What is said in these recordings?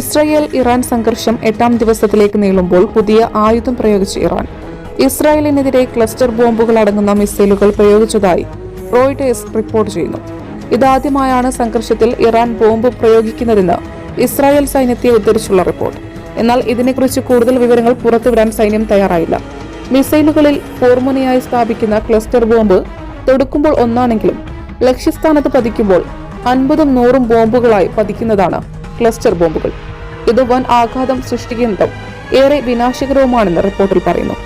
Israel Iran സംഘർഷം എട്ടാം ദിവസത്തിലേക്ക് നീളുമ്പോൾ പുതിയ ആയുധം പ്രയോഗിച്ച് ഇറാൻ. ഇസ്രായേലിനെതിരെ ക്ലസ്റ്റർ ബോംബുകൾ അടങ്ങുന്ന മിസൈലുകൾ പ്രയോഗിച്ചതായി റോയിട്ടേഴ്സ് റിപ്പോർട്ട് ചെയ്യുന്നു. ഇതാദ്യമായാണ് സംഘർഷത്തിൽ ഇറാൻ ബോംബ് പ്രയോഗിക്കുന്നതെന്ന് ഇസ്രായേൽ സൈന്യത്തെ ഉദ്ധരിച്ചുള്ള റിപ്പോർട്ട്. എന്നാൽ ഇതിനെക്കുറിച്ച് കൂടുതൽ വിവരങ്ങൾ പുറത്തുവിടാൻ സൈന്യം തയ്യാറായില്ല. മിസൈലുകളിൽ ഫോർമുനയായി സ്ഥാപിക്കുന്ന ക്ലസ്റ്റർ ബോംബ് തൊടുക്കുമ്പോൾ ഒന്നാണെങ്കിലും ലക്ഷ്യസ്ഥാനത്ത് പതിക്കുമ്പോൾ അൻപതും നൂറും ബോംബുകളായി പതിക്കുന്നതാണ് ക്ലസ്റ്റർ ബോംബുകൾ. ഇത് വൻ ആഘാതം സൃഷ്ടിക്കുന്നതും ഏറെ വിനാശകരവുമാണെന്ന് റിപ്പോർട്ടിൽ പറയുന്നു.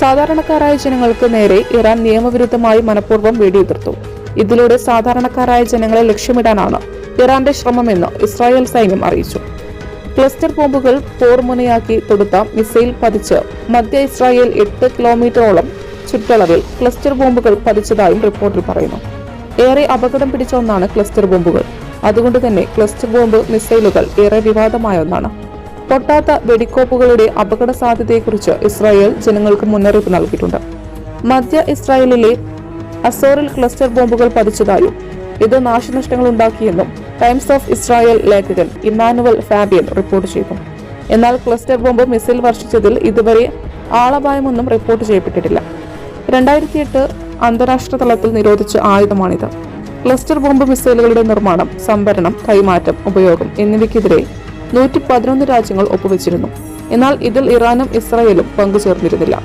സാധാരണക്കാരായ ജനങ്ങൾക്ക് നേരെ ഇറാൻ നിയമവിരുദ്ധമായി മനഃപൂർവം വെടിയുതിർത്തു. ഇതിലൂടെ സാധാരണക്കാരായ ജനങ്ങളെ ലക്ഷ്യമിടാനാണ് ഇറാന്റെ ശ്രമമെന്ന് ഇസ്രായേൽ സൈന്യം അറിയിച്ചു. ക്ലസ്റ്റർ ബോംബുകൾ പോർമുനയാക്കി തൊടുത്ത മിസൈൽ പതിച്ച് മധ്യ ഇസ്രായേൽ എട്ട് കിലോമീറ്ററോളം ചുറ്റളവിൽ ക്ലസ്റ്റർ ബോംബുകൾ പതിച്ചതായും റിപ്പോർട്ടിൽ പറയുന്നു. ഏറെ അപകടം പിടിച്ച ഒന്നാണ് ക്ലസ്റ്റർ ബോംബുകൾ. അതുകൊണ്ട് തന്നെ ക്ലസ്റ്റർ ബോംബ് മിസൈലുകൾ ഏറെ വിവാദമായ ഒന്നാണ്. പൊട്ടാത്ത വെടിക്കോപ്പുകളുടെ അപകട സാധ്യതയെക്കുറിച്ച് ഇസ്രായേൽ ജനങ്ങൾക്ക് മുന്നറിയിപ്പ് നൽകിയിട്ടുണ്ട്. മധ്യ ഇസ്രായേലിലെ അസോറിൽ ക്ലസ്റ്റർ ബോംബുകൾ പതിച്ചതായും ഇത് നാശനഷ്ടങ്ങൾ ഉണ്ടാക്കിയെന്നും ടൈംസ് ഓഫ് ഇസ്രായേൽ ലേഖകൻ ഇമ്മാനുവൽ ഫാബിയൻ റിപ്പോർട്ട് ചെയ്തു. എന്നാൽ ക്ലസ്റ്റർ ബോംബ് മിസൈൽ വർഷിച്ചതിൽ ഇതുവരെ ആളപായമൊന്നും റിപ്പോർട്ട് ചെയ്യപ്പെട്ടിട്ടില്ല. രണ്ടായിരത്തി എട്ട് അന്താരാഷ്ട്ര തലത്തിൽ നിരോധിച്ച ആയുധമാണിത്. ക്ലസ്റ്റർ ബോംബ് മിസൈലുകളുടെ നിർമ്മാണം സംഭരണം കൈമാറ്റം ഉപയോഗം എന്നിവയ്ക്കെതിരെ നൂറ്റി പതിനൊന്ന് രാജ്യങ്ങൾ ഒപ്പുവെച്ചിരുന്നു. എന്നാൽ ഇതിൽ ഇറാനും ഇസ്രായേലും പങ്കുചേർന്നിരുന്നില്ല.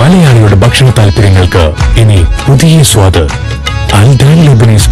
മലയാളിയുടെ ഭക്ഷണ താല്പര്യങ്ങൾക്ക് ഇനി പുതിയ സ്വാദ്. അൽദാൻ ലെബനീസ്